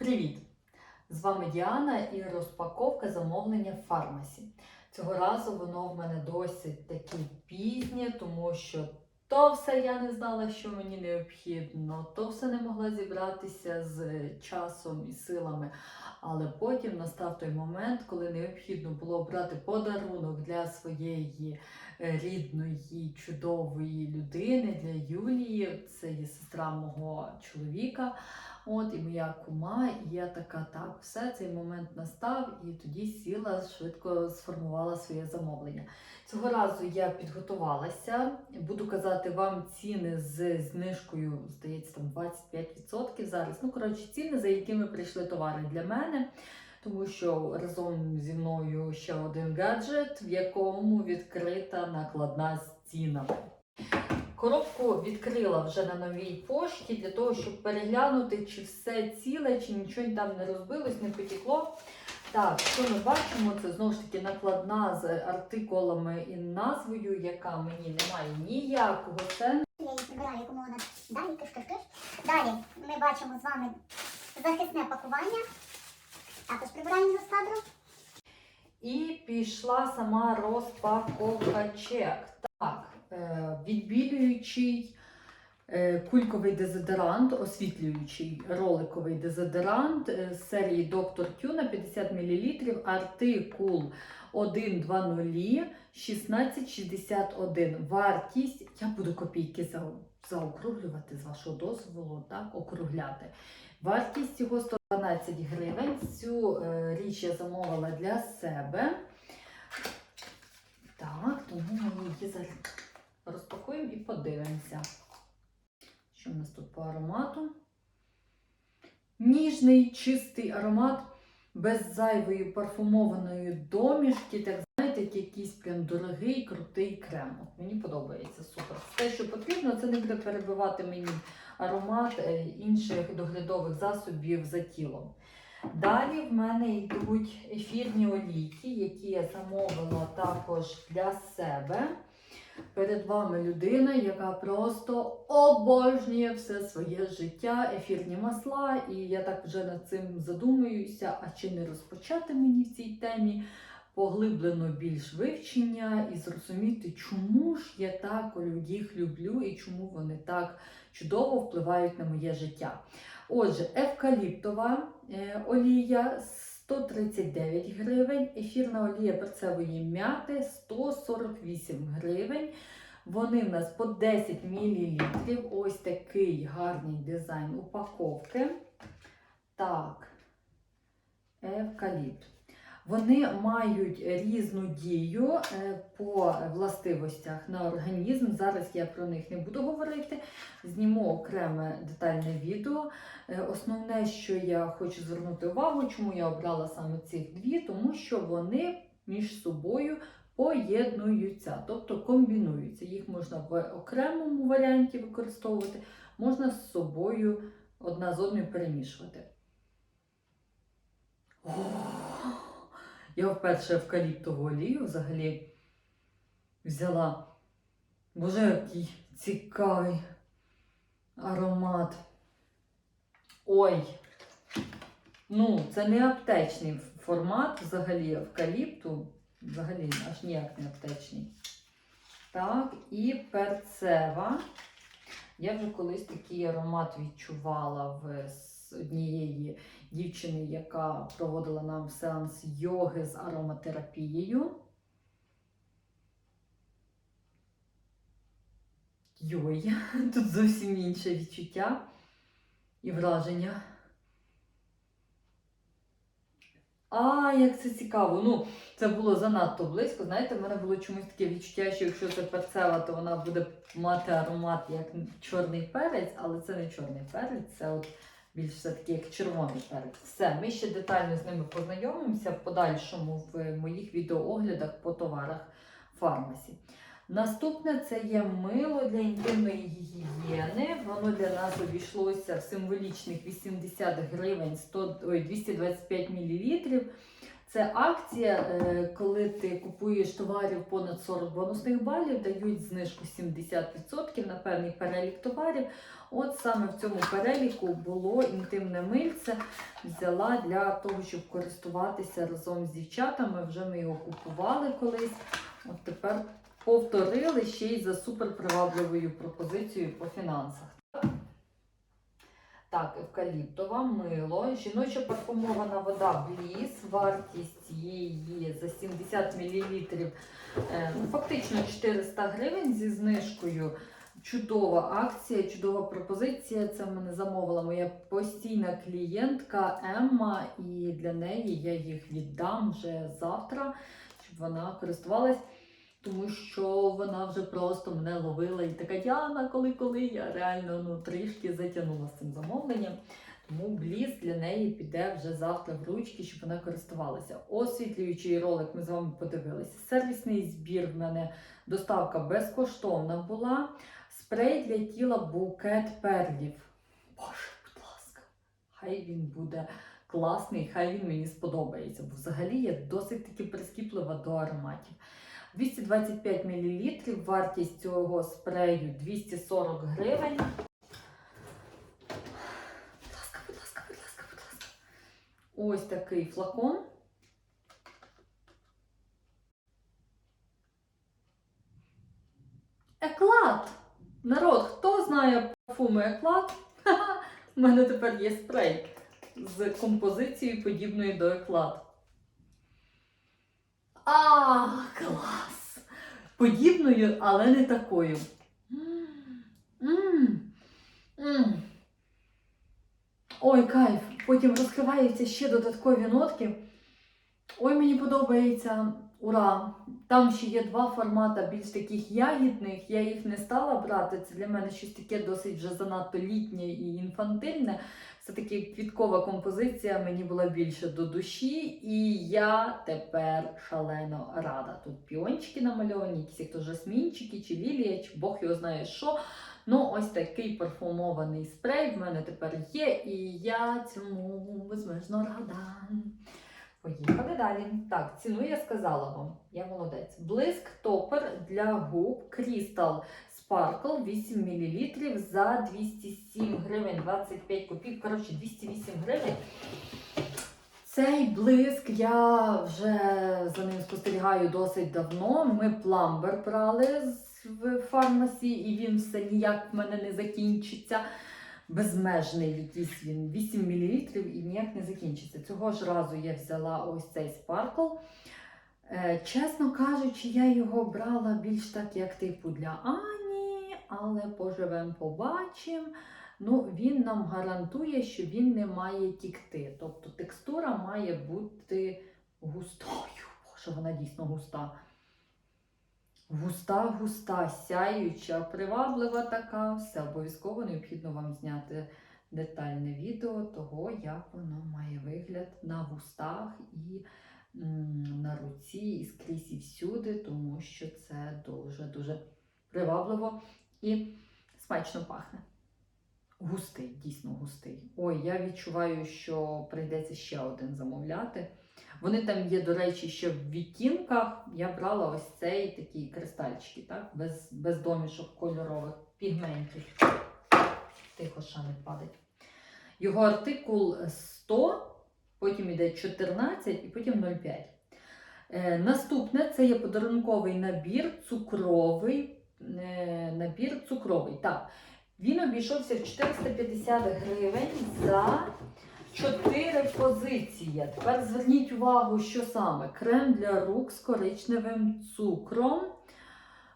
Привіт! З вами Діана і розпаковка замовлення в фармасі. Цього разу воно в мене досить таке пізнє, тому що то все я не знала, що мені необхідно, то все не могла зібратися з часом і силами. Але потім настав той момент, коли необхідно було обрати подарунок для своєї е, рідної, чудової людини, для Юлії. Це є сестра мого чоловіка. От і моя кума, і я така, так, все, цей момент настав, і тоді сіла, швидко сформувала своє замовлення. Цього разу я підготувалася. Буду казати вам ціни з знижкою, здається, там 25% зараз. Ну, коротше, ціни, за якими прийшли товари для мене. Тому що разом зі мною ще один гаджет, в якому відкрита накладна цінами. Коробку відкрила вже на новій пошті для того, щоб переглянути, чи все ціле, чи нічого там не розбилось, не потекло. Так, що ми бачимо, це знову ж таки накладна з артикулами і назвою, яка мені не має ніякого сенсу. Я її прибираю якомога далі, киш-киш-киш. Далі ми бачимо з вами захисне пакування. Також прибираємо з кадру. І пішла сама розпаковка чек. Так, відбілюючий е, кульковий дезодорант, освітлюючий роликовий дезодорант е, з серії Dr. Tuna 50 мл, артикул 120 1661. Вартість, я буду копійки за, заокруглювати з вашого дозволу, так, округляти. Вартість його 112 гривень. Цю е, річ я замовила для себе. Так, тому ми її зараз розпакуємо і подивимося. Що в нас тут по аромату? Ніжний, чистий аромат без зайвої парфумованої домішки. Так знаєте, як якийсь прям дорогий, крутий крем. От мені подобається супер. Те, що потрібно, це не буде перебивати мені аромат е, інших доглядових засобів за тілом. Далі в мене йдуть ефірні олійки, які я замовила також для себе. Перед вами людина, яка просто обожнює все своє життя, ефірні масла, і я так вже над цим задумуюся, а чи не розпочати мені в цій темі поглиблено більш вивчення і зрозуміти, чому ж я так їх люблю і чому вони так чудово впливають на моє життя. Отже, евкаліптова е, олія 139 гривень, ефірна олія перцевої м'яти 148 гривень. Вони в нас по 10 мл. Ось такий гарний дизайн упаковки. Так, евкаліпт. Вони мають різну дію е, по властивостях на організм. Зараз я про них не буду говорити. Зніму окреме детальне відео. Е, Основне, що я хочу звернути увагу, чому я обрала саме цих дві, тому що вони між собою поєднуються, тобто комбінуються. Їх можна в окремому варіанті використовувати, можна з собою одна з одною перемішувати. Ох! Я вперше евкаліптову олію взагалі взяла. Боже, який цікавий аромат. Ой, ну, це не аптечний формат взагалі евкаліпту. Взагалі аж ніяк не аптечний. Так, і перцева. Я вже колись такий аромат відчувала в з однієї дівчини, яка проводила нам сеанс йоги з ароматерапією. Йой, тут зовсім інше відчуття і враження. А, як це цікаво. Ну, це було занадто близько. Знаєте, в мене було чомусь таке відчуття, що якщо це перцева, то вона буде мати аромат як чорний перець, але це не чорний перець, це от більш все-таки як червоний перець. Все, ми ще детально з ними познайомимося в подальшому в моїх відеооглядах по товарах фармасі. Наступне це є мило для інтимної гігієни. Воно для нас обійшлося в символічних 80 гривень 100, ой, 225 мл. Це акція, е, коли ти купуєш товарів понад 40 бонусних балів, дають знижку 70% на певний перелік товарів. От саме в цьому переліку було інтимне мильце. Взяла для того, щоб користуватися разом з дівчатами. Вже ми його купували колись. От тепер повторили ще й за суперпривабливою пропозицією по фінансах. Так, евкаліптова, мило, жіноча парфумована вода Бліс, вартість її за 70 мл, е, ну, фактично 400 гривень зі знижкою. Чудова акція, чудова пропозиція. Це мене замовила моя постійна клієнтка Емма, і для неї я їх віддам вже завтра, щоб вона користувалась. Тому що вона вже просто мене ловила і така Діана, коли коли я реально ну трішки затягнула з цим замовленням. Тому бліз для неї піде вже завтра в ручки, щоб вона користувалася. Освітлюючий ролик ми з вами подивилися. Сервісний збір в мене доставка безкоштовна була. Спрей для тіла букет перлів. Боже, будь ласка, хай він буде класний, хай він мені сподобається. Бо взагалі я досить таки прискіплива до ароматів. 225 мл, вартість цього спрею 240 гривень. Будь ласка, будь ласка, будь ласка, будь ласка. Ось такий флакон. Еклад! Народ, хто знає парфуми еклад? У мене тепер є спрей з композицією подібною до еклад. А, клас! Подібною, але не такою. Ой, кайф! Потім розкриваються ще додаткові нотки. Ой, мені подобається. Ура! Там ще є два формати більш таких ягідних. Я їх не стала брати. Це для мене щось таке досить вже занадто літнє і інфантильне. Це таки квіткова композиція мені була більше до душі, і я тепер шалено рада. Тут піончики намальовані, якісь то жасмінчики чи лілія, чи Бог його знає що. Ну, ось такий парфумований спрей в мене тепер є, і я цьому безмежно рада. Поїхали далі. Так, ціну я сказала вам. Я молодець. Блиск топер для губ Crystal Sparkle 8 мл за 207 гривень 25 копійок. Коротше, 208 гривень. Цей блиск я вже за ним спостерігаю досить давно. Ми пламбер брали в фармасі, і він все ніяк в мене не закінчиться. Безмежний якийсь він 8 мл і ніяк не закінчиться. Цього ж разу я взяла ось цей спаркл. Е, чесно кажучи, я його брала більш так, як типу для Ані, але поживемо, побачимо. Ну, він нам гарантує, що він не має тікти. Тобто текстура має бути густою. Боже, вона дійсно густа. Густа, густа, сяюча, приваблива така. Все обов'язково необхідно вам зняти детальне відео того, як воно має вигляд на вустах і на руці, і скрізь і всюди, тому що це дуже-дуже привабливо і смачно пахне. Густий, дійсно густий. Ой, я відчуваю, що прийдеться ще один замовляти. Вони там є, до речі, ще в відтінках. Я брала ось цей такі кристальчики, так? Без, без домішок кольорових пігментів. Тихо, ще не падать. Його артикул 100, потім йде 14 і потім 0,5. Е, наступне це є подарунковий набір цукровий. Е, набір цукровий. Так. Він обійшовся в 450 гривень за 4 позиції. Тепер зверніть увагу, що саме крем для рук з коричневим цукром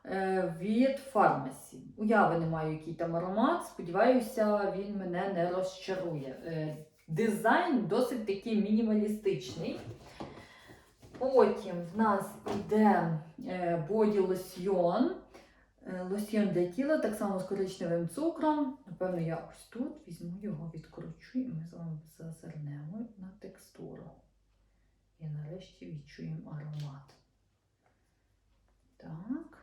е, від фармасі. Уяви не маю, який там аромат. Сподіваюся, він мене не розчарує. Е, Дизайн досить такий мінімалістичний. Потім в нас іде боді лосьйон. Е, Лосьйон для тіла, так само з коричневим цукром. Напевно, я ось тут візьму його, відкручу, і ми з вами зазирнемо на текстуру. І нарешті відчуємо аромат. Так.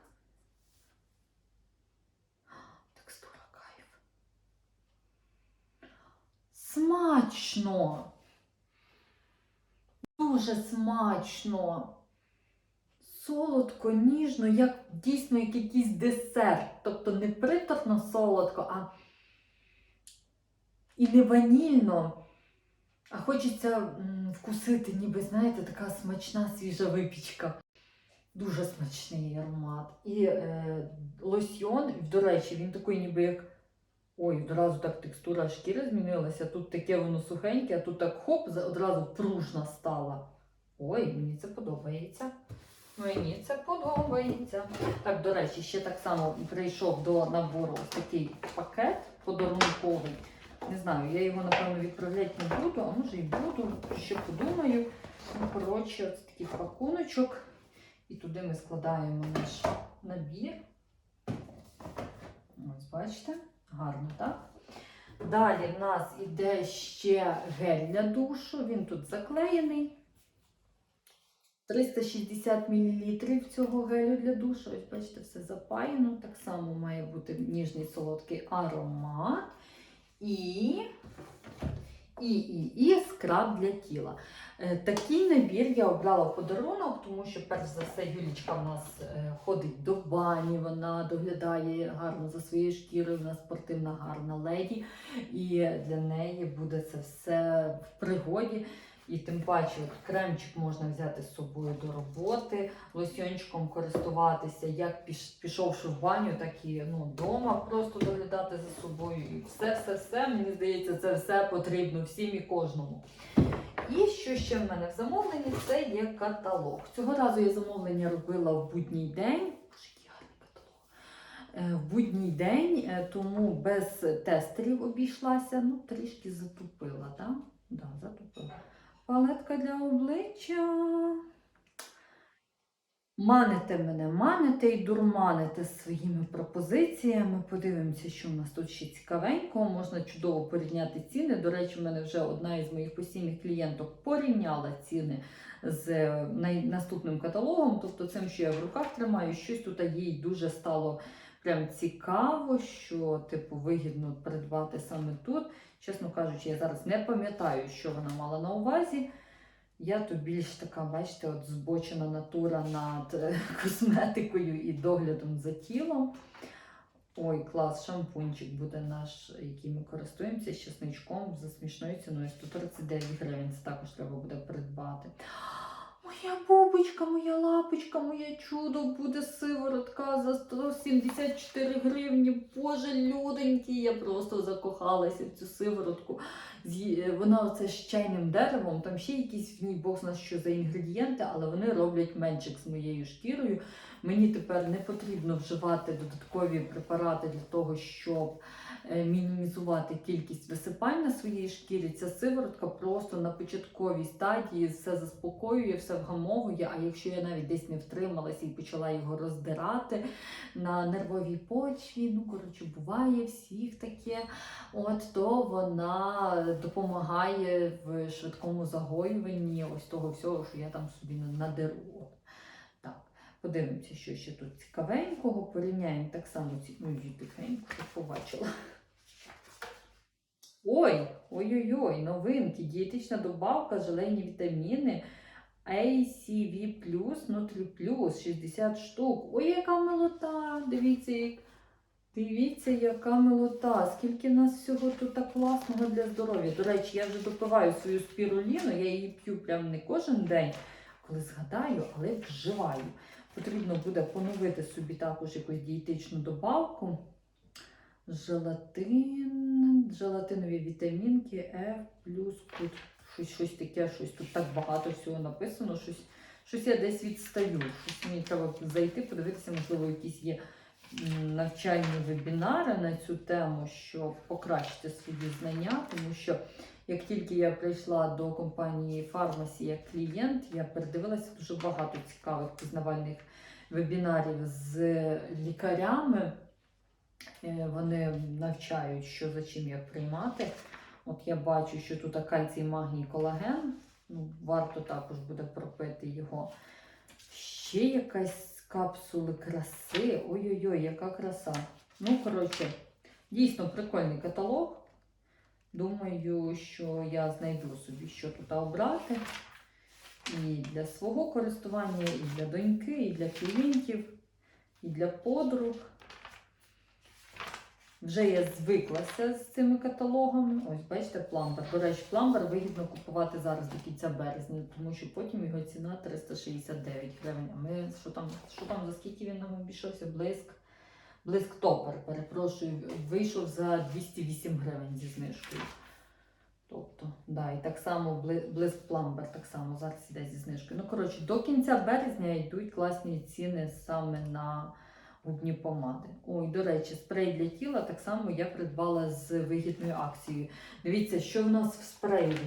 Текстура кайф. Смачно! дуже смачно. Солодко, ніжно, як дійсно як якийсь десерт. Тобто не приторно солодко, а і не ванільно. А хочеться вкусити, ніби, знаєте, така смачна свіжа випічка. Дуже смачний аромат. І е, лосьйон, до речі, він такий ніби як. Ой, одразу так текстура шкіри змінилася. Тут таке воно сухеньке, а тут так хоп, одразу пружна стала. Ой, мені це подобається. Мені це подобається. Так, до речі, ще так само прийшов до набору ось такий пакет подарунковий. Не знаю, я його, напевно, відправляти не буду, а може і буду, ще подумаю. Ну, коротше, ось такий пакуночок. І туди ми складаємо наш набір. Ось, бачите, гарно, так? Далі в нас іде ще гель для душу, він тут заклеєний. 360 мл цього гелю для душу. Ось бачите, все запаяно. Так само має бути ніжний солодкий аромат. І, і, і, і скраб для тіла. Е, Такий набір я обрала в подарунок, тому що, перш за все, Юлічка в нас е, ходить до бані, вона доглядає гарно за своєю шкірою, вона спортивна, гарна леді. І для неї буде це все в пригоді. І тим паче от кремчик можна взяти з собою до роботи, лосьончиком користуватися, як пішовши в баню, так і ну, вдома просто доглядати за собою. І все, все, все, мені здається, це все потрібно всім і кожному. І що ще в мене в замовленні, це є каталог. Цього разу я замовлення робила в будній день. Е, В будній день, е, тому без тестерів обійшлася. Ну, трішки затупила, так? Да, затупила. Палетка для обличчя. Маните мене, маните і дурманите своїми пропозиціями. Подивимося, що в нас тут ще цікавенького. Можна чудово порівняти ціни. До речі, в мене вже одна із моїх постійних клієнток порівняла ціни з е, наступним каталогом. Тобто, цим, що я в руках тримаю, щось тут їй дуже стало прям цікаво, що типу вигідно придбати саме тут. Чесно кажучи, я зараз не пам'ятаю, що вона мала на увазі. Я то більш така, бачите, от збочена натура над е, косметикою і доглядом за тілом. Ой, клас, шампунчик буде наш, який ми користуємося з чесничком за смішною ціною 139 гривень. Це також треба буде придбати. Моя бубочка, моя лапочка, моє чудо буде сиворотка за 174 гривні. Боже, люденький, я просто закохалася в цю сиворотку. Вона оце з чайним деревом, там ще якісь в ній бог знає що за інгредієнти, але вони роблять менчик з моєю шкірою. Мені тепер не потрібно вживати додаткові препарати для того, щоб е, мінімізувати кількість висипань на своїй шкірі. Ця сиворотка просто на початковій стадії все заспокоює, все вгамовує. А якщо я навіть десь не втрималася і почала його роздирати на нервовій почві, ну коротше, буває всіх таке. От то вона допомагає в швидкому загоюванні ось того всього, що я там собі надеру. Подивимося, що ще тут цікавенького. Порівняємо так само ці ой, тихенько, щоб побачила. Ой, ой-ой-ой, новинки, дієтична добавка, желейні вітаміни. ACV+, Nutri+, 60 штук. Ой, яка милота! Дивіться, Дивіться, яка милота, скільки нас всього тут класного для здоров'я. До речі, я вже допиваю свою спіруліну, я її п'ю прям не кожен день, коли згадаю, але вживаю. Потрібно буде поновити собі також якусь дієтичну добавку. Желатин, желатинові вітамінки, F, тут щось, щось таке, щось тут так багато всього написано, щось, щось я десь відстаю. Щось мені треба зайти, подивитися, можливо, якісь є навчальні вебінари на цю тему, щоб покращити свої знання, тому що як тільки я прийшла до компанії Фармасі як клієнт, я передивилася дуже багато цікавих пізнавальних вебінарів з лікарями. Е, Вони навчають, що за чим як приймати. От я бачу, що тут кальцій, магній, колаген. Ну, варто також буде пропити його. Ще якась капсули краси. Ой-ой-ой, яка краса. Ну, коротше, дійсно прикольний каталог. Думаю, що я знайду собі, що тут обрати. і для свого користування, і для доньки, і для клієнтів, і для подруг. Вже я звиклася з цими каталогами. Ось, бачите, пламбер. До речі, пламбер вигідно купувати зараз до кінця березня, тому що потім його ціна 369 гривень. А ми що там, що там за скільки він нам обійшовся? Блиск. Блиск топер, перепрошую, вийшов за 208 гривень зі знижкою. Тобто, да, і так само бли- блиск пламбер так само зараз іде зі знижкою. Ну, коротше, до кінця березня йдуть класні ціни саме на губні помади. Ой, до речі, спрей для тіла так само я придбала з вигідною акцією. Дивіться, що в нас в спреї.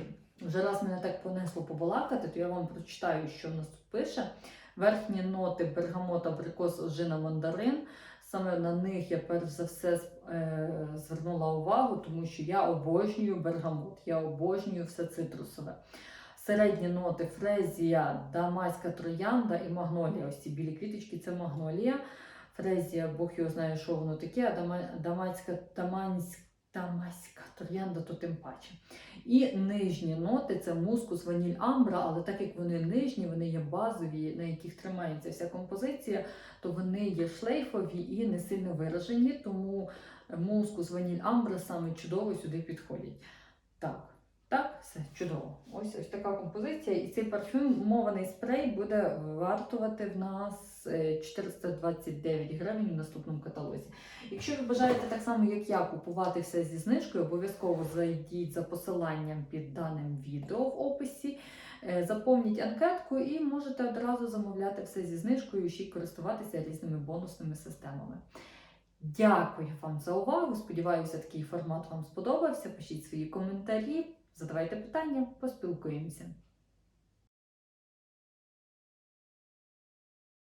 Вже раз мене так понесло побалакати, то я вам прочитаю, що в нас тут пише. Верхні ноти бергамот, абрикос, ожина, мандарин. Саме на них я перш за все е, звернула увагу, тому що я обожнюю бергамот, я обожнюю все цитрусове. Середні ноти фрезія, дамаська троянда і магнолія. Ось ці білі квіточки це магнолія. Фрезія, Бог його знає, що воно таке, а дама- дамаська, даманська, дамаська троянда, то тим паче. І нижні ноти це мускус, ваніль, амбра, але так як вони нижні, вони є базові, на яких тримається вся композиція, то вони є шлейфові і не сильно виражені, тому мускус, ваніль, амбра саме чудово сюди підходять. Так, так, все чудово. Ось ось така композиція. І цей парфюмований спрей буде вартувати в нас е, 429 гривень в наступному каталозі. Якщо ви бажаєте так само, як я, купувати все зі знижкою, обов'язково зайдіть за посиланням під даним відео в описі. Е, Заповніть анкетку і можете одразу замовляти все зі знижкою і ще й користуватися різними бонусними системами. Дякую вам за увагу. Сподіваюся, такий формат вам сподобався. Пишіть свої коментарі, задавайте питання, поспілкуємося.